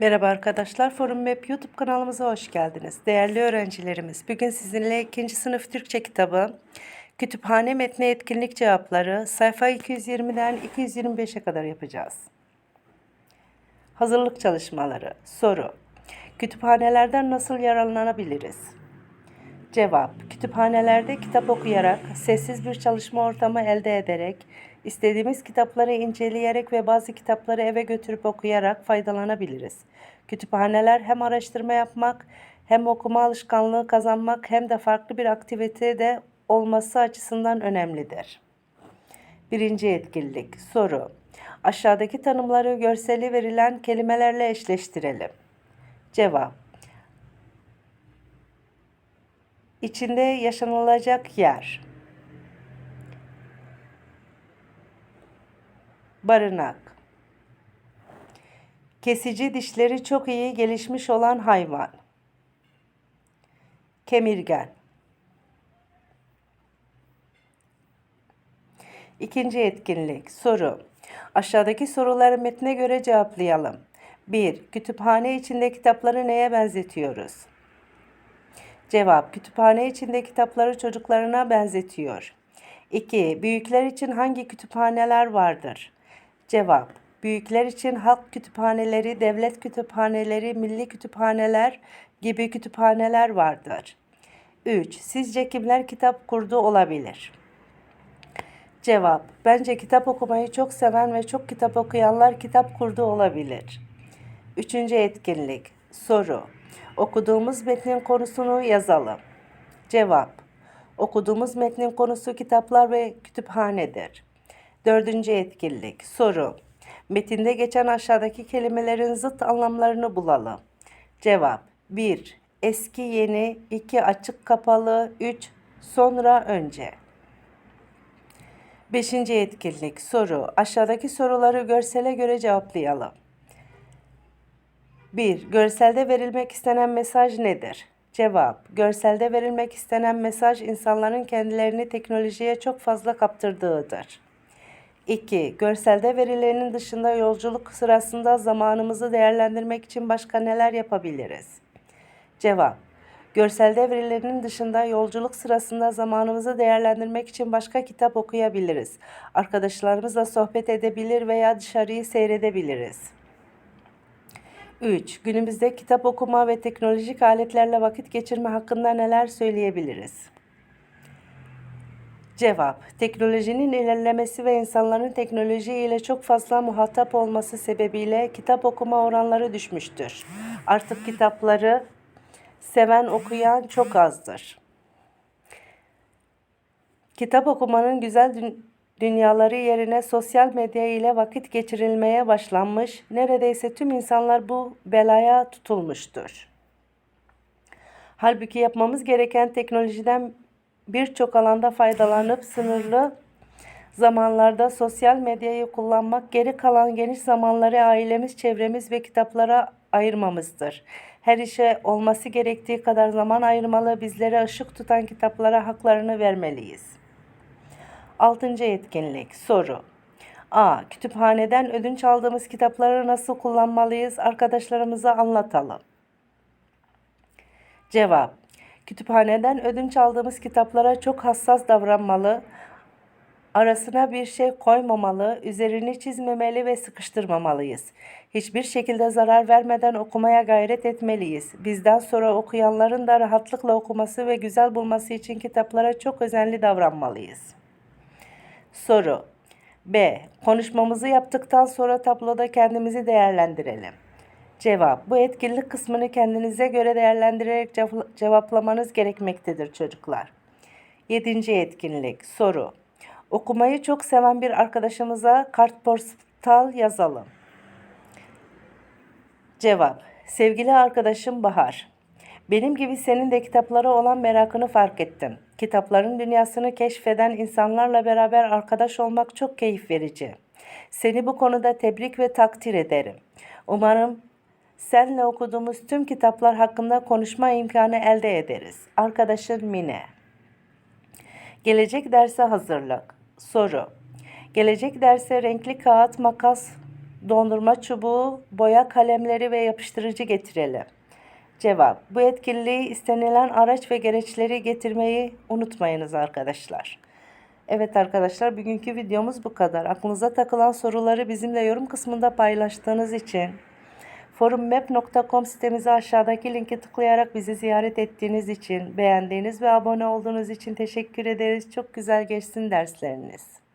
Merhaba arkadaşlar, Forum Map YouTube kanalımıza hoş geldiniz. Değerli öğrencilerimiz, bugün sizinle 2. sınıf Türkçe kitabı, Kütüphane Metni Etkinlik Cevapları, sayfa 220'den 225'e kadar yapacağız. Hazırlık çalışmaları, soru. Kütüphanelerden nasıl yararlanabiliriz? Cevap. Kütüphanelerde kitap okuyarak, sessiz bir çalışma ortamı elde ederek, istediğimiz kitapları inceleyerek ve bazı kitapları eve götürüp okuyarak faydalanabiliriz. Kütüphaneler hem araştırma yapmak, hem okuma alışkanlığı kazanmak hem de farklı bir aktivite de olması açısından önemlidir. Birinci etkinlik. Soru. Aşağıdaki tanımları görseli verilen kelimelerle eşleştirelim. Cevap. İçinde yaşanılacak yer. Barınak. Kesici dişleri çok iyi gelişmiş olan hayvan. Kemirgen. İkinci etkinlik. Soru. Aşağıdaki soruları metne göre cevaplayalım. 1. Kütüphane içinde kitapları neye benzetiyoruz? Cevap. Kütüphane içinde kitapları çocuklarına benzetiyor. 2. Büyükler için hangi kütüphaneler vardır? Cevap. Büyükler için halk kütüphaneleri, devlet kütüphaneleri, milli kütüphaneler gibi kütüphaneler vardır. 3. Sizce kimler kitap kurdu olabilir? Cevap. Bence kitap okumayı çok seven ve çok kitap okuyanlar kitap kurdu olabilir. Üçüncü etkinlik. Soru. Okuduğumuz metnin konusunu yazalım. Cevap. Okuduğumuz metnin konusu kitaplar ve kütüphanedir. Dördüncü etkinlik. Soru. Metinde geçen aşağıdaki kelimelerin zıt anlamlarını bulalım. Cevap. 1. Eski yeni. 2. Açık kapalı. 3. Sonra önce. Beşinci etkinlik. Soru. Aşağıdaki soruları görsele göre cevaplayalım. 1. Görselde verilmek istenen mesaj nedir? Cevap. Görselde verilmek istenen mesaj insanların kendilerini teknolojiye çok fazla kaptırdığıdır. 2. Görselde verilenin dışında yolculuk sırasında zamanımızı değerlendirmek için başka neler yapabiliriz? Cevap. Görselde verilenin dışında yolculuk sırasında zamanımızı değerlendirmek için başka kitap okuyabiliriz. Arkadaşlarımızla sohbet edebilir veya dışarıyı seyredebiliriz. 3. Günümüzde kitap okuma ve teknolojik aletlerle vakit geçirme hakkında neler söyleyebiliriz? Cevap. Teknolojinin ilerlemesi ve insanların teknoloji ile çok fazla muhatap olması sebebiyle kitap okuma oranları düşmüştür. Artık kitapları seven okuyan çok azdır. Kitap okumanın güzel dünyaları yerine sosyal medya ile vakit geçirilmeye başlanmış, neredeyse tüm insanlar bu belaya tutulmuştur. Halbuki yapmamız gereken teknolojiden birçok alanda faydalanıp sınırlı zamanlarda sosyal medyayı kullanmak, geri kalan geniş zamanları ailemiz, çevremiz ve kitaplara ayırmamızdır. Her işe olması gerektiği kadar zaman ayırmalı, bizlere ışık tutan kitaplara haklarını vermeliyiz. Altıncı etkinlik. Soru. A. Kütüphaneden ödünç aldığımız kitapları nasıl kullanmalıyız? Arkadaşlarımıza anlatalım. Cevap. Kütüphaneden ödünç aldığımız kitaplara çok hassas davranmalı, arasına bir şey koymamalı, üzerini çizmemeli ve sıkıştırmamalıyız. Hiçbir şekilde zarar vermeden okumaya gayret etmeliyiz. Bizden sonra okuyanların da rahatlıkla okuması ve güzel bulması için kitaplara çok özenli davranmalıyız. Soru. B. Konuşmamızı yaptıktan sonra tabloda kendimizi değerlendirelim. Cevap. Bu etkinlik kısmını kendinize göre değerlendirerek cev- cevaplamanız gerekmektedir çocuklar. Yedinci etkinlik. Soru. Okumayı çok seven bir arkadaşımıza kartpostal yazalım. Cevap. Sevgili arkadaşım Bahar. Benim gibi senin de kitaplara olan merakını fark ettim. Kitapların dünyasını keşfeden insanlarla beraber arkadaş olmak çok keyif verici. Seni bu konuda tebrik ve takdir ederim. Umarım seninle okuduğumuz tüm kitaplar hakkında konuşma imkanı elde ederiz. Arkadaşın Mine. Gelecek derse hazırlık. Soru. Gelecek derse renkli kağıt, makas, Dondurma çubuğu, boya kalemleri ve yapıştırıcı getirelim. Cevap. Bu etkinliği istenilen araç ve gereçleri getirmeyi unutmayınız arkadaşlar. Evet arkadaşlar bugünkü videomuz bu kadar. Aklınıza takılan soruları bizimle yorum kısmında paylaştığınız için forummap.com sitemize aşağıdaki linki tıklayarak bizi ziyaret ettiğiniz için, beğendiğiniz ve abone olduğunuz için teşekkür ederiz. Çok güzel geçsin dersleriniz.